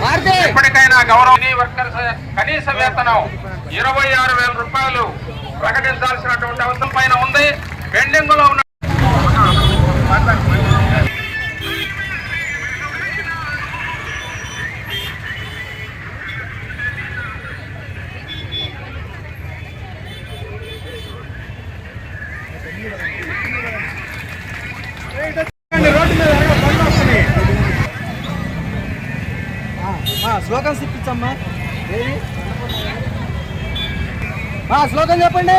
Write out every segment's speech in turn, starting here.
ఇప్పటికైనా గౌరవనీ వర్కర్స్ కనీస వేతనం ఇరవై ఆరు వేల రూపాయలు ప్రకటించాల్సినటువంటి అవసరం పైన ఉంది. పెండింగ్లో ఉన్న స్లోగన్స్ ఇప్పించమ్మా ఏది? ఆ, చెప్పండి.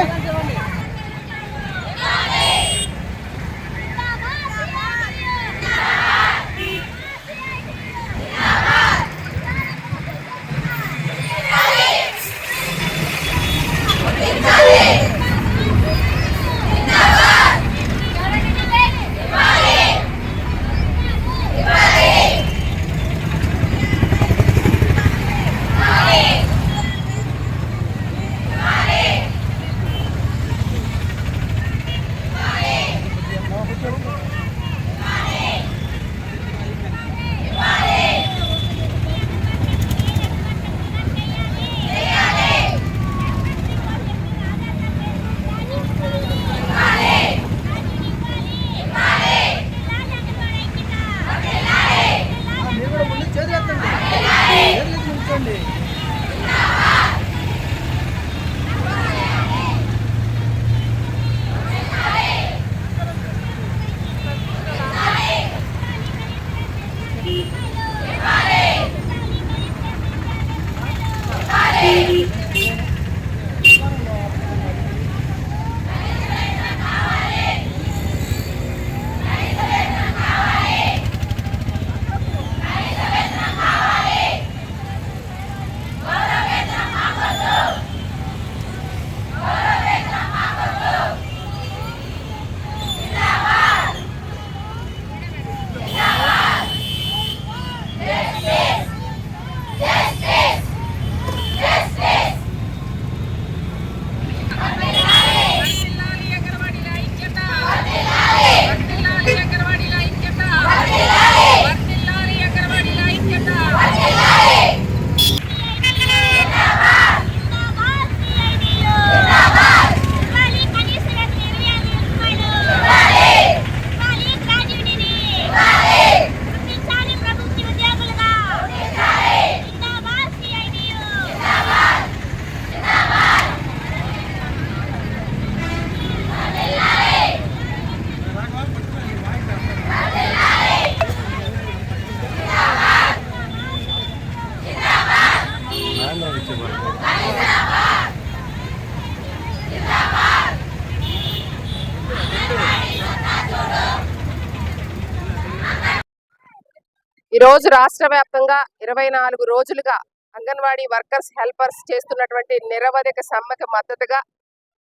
ఈ రోజు రాష్ట్ర వ్యాప్తంగా ఇరవై నాలుగు రోజులుగా అంగన్వాడీ వర్కర్స్ హెల్పర్స్ చేస్తున్నటువంటి నిరవధిక సమ్మెకు మద్దతుగా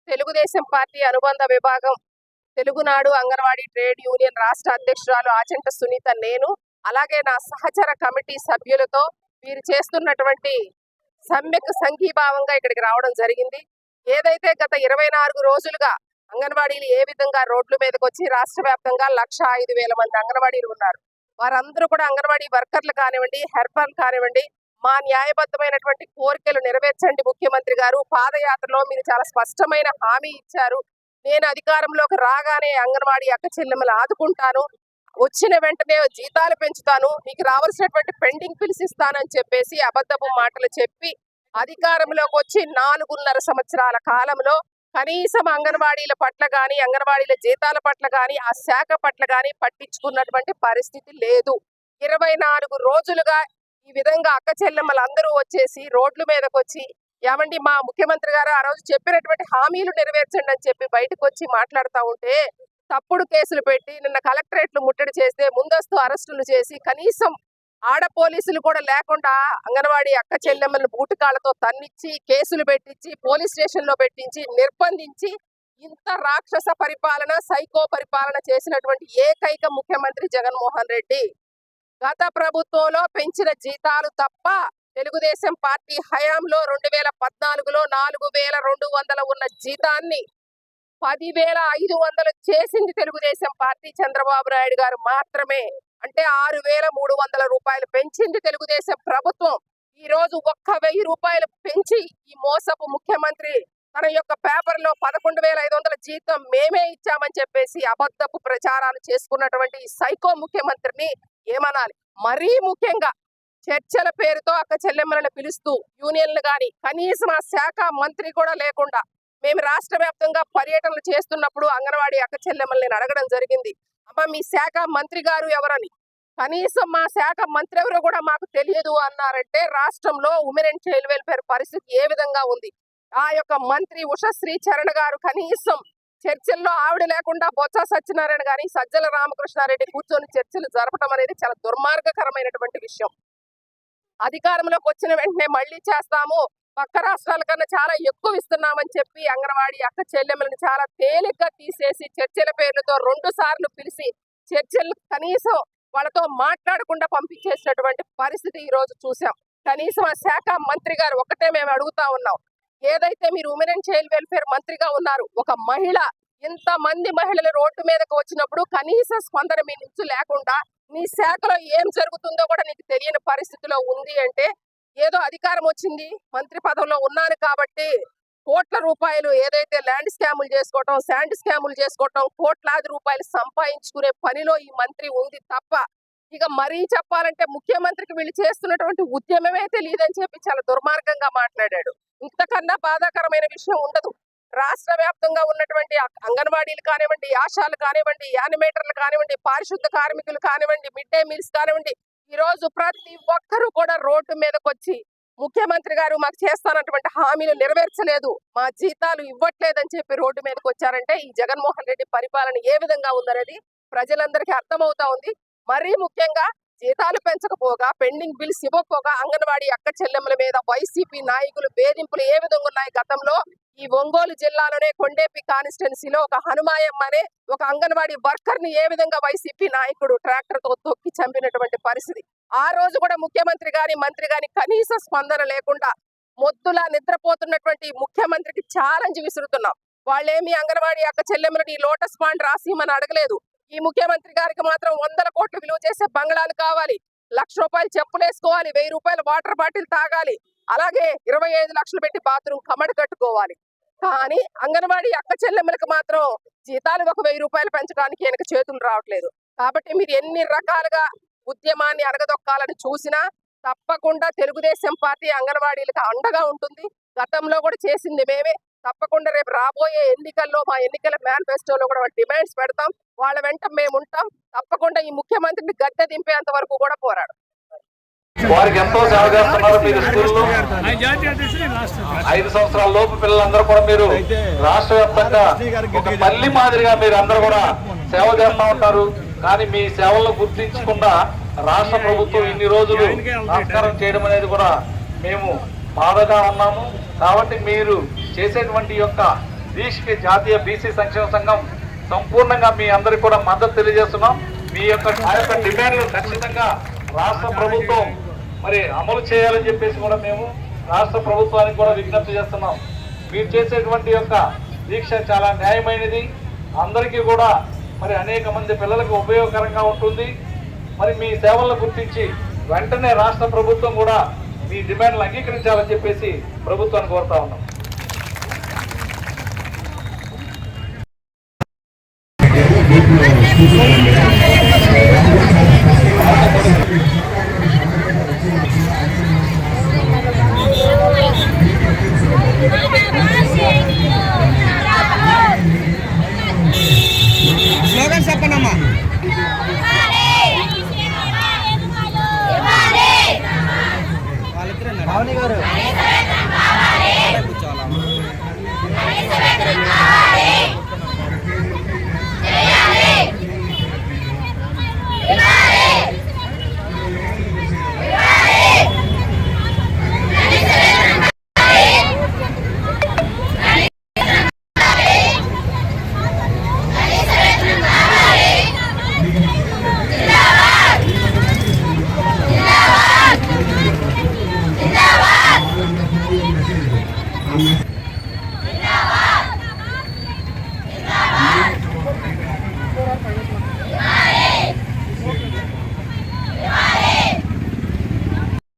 తెలుగుదేశం పార్టీ అనుబంధ విభాగం తెలుగునాడు అంగన్వాడీ ట్రేడ్ యూనియన్ రాష్ట్ర అధ్యక్షురాలు ఆచంట సునీత నేను అలాగే నా సహచర కమిటీ సభ్యులతో వీరు చేస్తున్నటువంటి సమ్మెకు సంఘీభావంగా ఇక్కడికి రావడం జరిగింది. ఏదైతే గత ఇరవై నాలుగు రోజులుగా అంగన్వాడీలు ఏ విధంగా రోడ్ల మీదకి వచ్చి రాష్ట్ర వ్యాప్తంగా లక్ష ఐదు వేల మంది అంగన్వాడీలు ఉన్నారు వారందరూ కూడా అంగన్వాడీ వర్కర్లు కానివ్వండి హెర్బల్ కానివ్వండి మా న్యాయబద్ధమైనటువంటి కోరికలు నెరవేర్చండి ముఖ్యమంత్రి గారు. పాదయాత్రలో మీరు చాలా స్పష్టమైన హామీ ఇచ్చారు. నేను అధికారంలోకి రాగానే అంగన్వాడీ అక్క చెల్లెమ్మలు ఆదుకుంటాను. వచ్చిన వెంటనే జీతాలు పెంచుతాను. మీకు రావాల్సినటువంటి పెండింగ్ బిల్స్ ఇస్తానని చెప్పేసి అబద్ధపు మాటలు చెప్పి అధికారంలోకి వచ్చి నాలుగున్నర సంవత్సరాల కాలంలో కనీసం అంగన్వాడీల పట్ల కానీ అంగన్వాడీల జీతాల పట్ల కానీ ఆ శాఖ పట్ల కానీ పట్టించుకున్నటువంటి పరిస్థితి లేదు. ఇరవై నాలుగు రోజులుగా ఈ విధంగా అక్క చెల్లెమ్మలందరూ వచ్చేసి రోడ్ల మీదకి వచ్చి ఏమండి మా ముఖ్యమంత్రి గారు ఆ రోజు చెప్పినటువంటి హామీలు నెరవేర్చండి అని చెప్పి బయటకు వచ్చి మాట్లాడుతూ ఉంటే తప్పుడు కేసులు పెట్టి నిన్న కలెక్టరేట్లు ముట్టడి చేస్తే ముందస్తు అరెస్టులు చేసి కనీసం ఆడ పోలీసులు కూడా లేకుండా అంగన్వాడీ అక్క చెల్లెమ్మలను బూటకాలతో తన్నిచ్చి కేసులు పెట్టించి పోలీస్ స్టేషన్లో పెట్టించి నిర్బంధించి ఇంత రాక్షస పరిపాలన సైకో పరిపాలన చేసినటువంటి ఏకైక ముఖ్యమంత్రి జగన్మోహన్ రెడ్డి. గత ప్రభుత్వంలో పెంచిన జీతాలు తప్ప తెలుగుదేశం పార్టీ హయాంలో రెండు వేల పద్నాలుగులో నాలుగు వేల రెండు వందల ఉన్న జీతాన్ని పదివేల ఐదు వందలు చేసింది తెలుగుదేశం పార్టీ చంద్రబాబు నాయుడు గారు మాత్రమే. అంటే ఆరు వేల మూడు వందల రూపాయలు పెంచింది తెలుగుదేశం ప్రభుత్వం. ఈ రోజు ఒక్క వెయ్యి రూపాయలు పెంచి ఈ మోసపు ముఖ్యమంత్రి తన యొక్క పేపర్లో పదకొండు వేల ఐదు వందల జీతం మేమే ఇచ్చామని చెప్పేసి అబద్ధపు ప్రచారాలు చేసుకున్నటువంటి ఈ సైకో ముఖ్యమంత్రిని ఏమనాలి? మరీ ముఖ్యంగా చర్చల పేరుతో అక్క చెల్లెమ్మలను పిలుస్తూ యూనియన్లు గాని కనీసం ఆ శాఖ మంత్రి కూడా లేకుండా మేము రాష్ట్ర వ్యాప్తంగా పర్యటనలు చేస్తున్నప్పుడు అంగన్వాడీ అక్క చెల్లెమ్మల్ని నేను అడగడం జరిగింది. అమ్మ మీ శాఖ మంత్రి గారు ఎవరని? కనీసం మా శాఖ మంత్రి ఎవరో కూడా మాకు తెలియదు అన్నారంటే రాష్ట్రంలో ఉమెన్ అండ్ చైల్డ్ వెల్ఫేర్ పరిస్థితి ఏ విధంగా ఉంది? ఆ యొక్క మంత్రి ఉషశ్రీ చరణ్ గారు కనీసం చర్చల్లో ఆవిడ లేకుండా బొత్స సత్యనారాయణ గాని సజ్జల రామకృష్ణారెడ్డి కూర్చొని చర్చలు జరపడం అనేది చాలా దుర్మార్గకరమైనటువంటి విషయం. అధికారంలోకి వచ్చిన వెంటనే మళ్ళీ చేస్తాము. పక్క రాష్ట్రాల కన్నా చాలా ఎక్కువ ఇస్తున్నామని చెప్పి అంగన్వాడీ అక్క చెల్లెమ్మలను చాలా తేలిగ్గా తీసేసి చర్చల పేర్లతో రెండు సార్లు పిలిచి చర్చలు కనీసం వాళ్ళతో మాట్లాడకుండా పంపించేసినటువంటి పరిస్థితి ఈ రోజు చూసాం. కనీసం ఆ శాఖ మంత్రి గారు ఒకటే మేము అడుగుతా ఉన్నాం. ఏదైతే మీరు ఉమెన్ అండ్ చైల్డ్ వెల్ఫేర్ మంత్రిగా ఉన్నారు ఒక మహిళ ఇంతమంది మహిళలు రోడ్డు మీదకు వచ్చినప్పుడు కనీస స్పందన మీ నుంచి లేకుండా నీ శాఖలో ఏం జరుగుతుందో కూడా నీకు తెలియని పరిస్థితిలో ఉంది అంటే ఏదో అధికారం వచ్చింది మంత్రి పదవిలో ఉన్నాను కాబట్టి కోట్ల రూపాయలు ఏదైతే ల్యాండ్ స్కాములు చేసుకోవటం శాండ్ స్కాములు చేసుకోవటం కోట్లాది రూపాయలు సంపాదించుకునే పనిలో ఈ మంత్రి ఉంది తప్ప ఇక మరీ చెప్పాలంటే ముఖ్యమంత్రికి వీళ్ళు చేస్తున్నటువంటి ఉద్యమమే తెలియదని చెప్పి చాలా దుర్మార్గంగా మాట్లాడాడు. ఇంతకన్నా బాధాకరమైన విషయం ఉండదు. రాష్ట్ర వ్యాప్తంగా ఉన్నటువంటి అంగన్వాడీలు కానివ్వండి ఆశాలు కానివ్వండి యానిమేటర్లు కానివ్వండి పారిశుద్ధ కార్మికులు కానివ్వండి మిడ్ డే మీల్స్ కానివ్వండి ఈ రోజు ప్రతి ఒక్కరూ కూడా రోడ్డు మీదకి వచ్చి ముఖ్యమంత్రి గారు మాకు చేస్తానటువంటి హామీలు నెరవేర్చలేదు మా జీతాలు ఇవ్వట్లేదని చెప్పి రోడ్డు మీదకి వచ్చారంటే ఈ జగన్మోహన్ రెడ్డి పరిపాలన ఏ విధంగా ఉందనేది ప్రజలందరికీ అర్థమవుతా ఉంది. మరీ ముఖ్యంగా జీతాలు పెంచకపోగా పెండింగ్ బిల్స్ ఇవ్వకపోగా అంగన్వాడీ అక్క చెల్లెమ్మల మీద వైసీపీ నాయకులు వేధింపులు ఏ విధంగా ఉన్నాయి గతంలో? ఈ ఒంగోలు జిల్లాలోనే కొండేపి కానిస్టెన్సీలో ఒక హనుమాయమ్మ అనే ఒక అంగన్వాడీ వర్కర్ని ఏ విధంగా వైసీపీ నాయకుడు ట్రాక్టర్తో తొక్కి చంపినటువంటి పరిస్థితి. ఆ రోజు కూడా ముఖ్యమంత్రి గాని మంత్రి గాని కనీస స్పందన లేకుండా మొద్దులా నిద్రపోతున్నటువంటి ముఖ్యమంత్రికి ఛాలెంజ్ విసురుతున్నాం. వాళ్ళేమి అంగన్వాడీ అక్క చెల్లెమ్మలని లోటస్ పాండ్ రాసిమని అడగలేదు. ఈ ముఖ్యమంత్రి గారికి మాత్రం వందల కోట్లు విలువ చేసే బంగ్లాలు కావాలి. లక్ష రూపాయలు చెప్పులేసుకోవాలి. వెయ్యి రూపాయలు వాటర్ బాటిల్ తాగాలి. అలాగే ఇరవై ఐదు లక్షలు పెట్టి బాత్రూమ్ కమడి కట్టుకోవాలి. కానీ అంగన్వాడీ అక్క చెల్లెమ్మలకు మాత్రం జీతాలు ఒక వెయ్యి రూపాయలు పెంచడానికి వెనక చేతులు రావట్లేదు. కాబట్టి మీరు ఎన్ని రకాలుగా ఉద్యమాన్ని అడగదొక్కాలని చూసినా తప్పకుండా తెలుగుదేశం పార్టీ అంగన్వాడీలకు అండగా ఉంటుంది. గతంలో కూడా చేసింది మేమే. తప్పకుండా రేపు రాబోయే ఎన్నికల్లో మా ఎన్నికల మేనిఫెస్టోలో కూడా డిమాండ్స్ పెడతాం. వాళ్ళ వెంట మేము ఉంటాం. తప్పకుండా ఈ ముఖ్యమంత్రిని గద్దె దింపేంత వరకు కూడా పోరాడు. వారికి ఎంతో సేవ చేస్తున్నారు మీరు స్కూల్లో. ఐదు సంవత్సరాల లోపు పిల్లలందరూ కూడా మీరు రాష్ట్ర వ్యాప్తంగా ఒక తల్లి మాదిరిగా మీరు అందరూ కూడా సేవ చేస్తా ఉంటారు. కానీ మీ సేవలను గుర్తించకుండా రాష్ట్ర ప్రభుత్వం ఇన్ని రోజులు సంస్కారం చేయడం అనేది కూడా మేము బాధగా ఉన్నాము. కాబట్టి మీరు చేసేటువంటి యొక్క దీక్షకి జాతీయ బీసీ సంక్షేమ సంఘం సంపూర్ణంగా మీ అందరికి కూడా మద్దతు తెలియజేస్తున్నాం. మీ యొక్క డిమాండ్లు ఖచ్చితంగా రాష్ట్ర ప్రభుత్వం మరి అమలు చేయాలని చెప్పేసి కూడా మేము రాష్ట్ర ప్రభుత్వానికి కూడా విజ్ఞప్తి చేస్తున్నాం. మీరు చేసేటువంటి యొక్క దీక్ష చాలా న్యాయమైనది. అందరికీ కూడా మరి అనేక మంది పిల్లలకు ఉపయోగకరంగా ఉంటుంది. మరి మీ సేవలను గుర్తించి వెంటనే రాష్ట్ర ప్రభుత్వం కూడా మీ డిమాండ్లు అంగీకరించాలని చెప్పేసి ప్రభుత్వాన్ని కోరుతా ఉన్నాం. స్లోగన్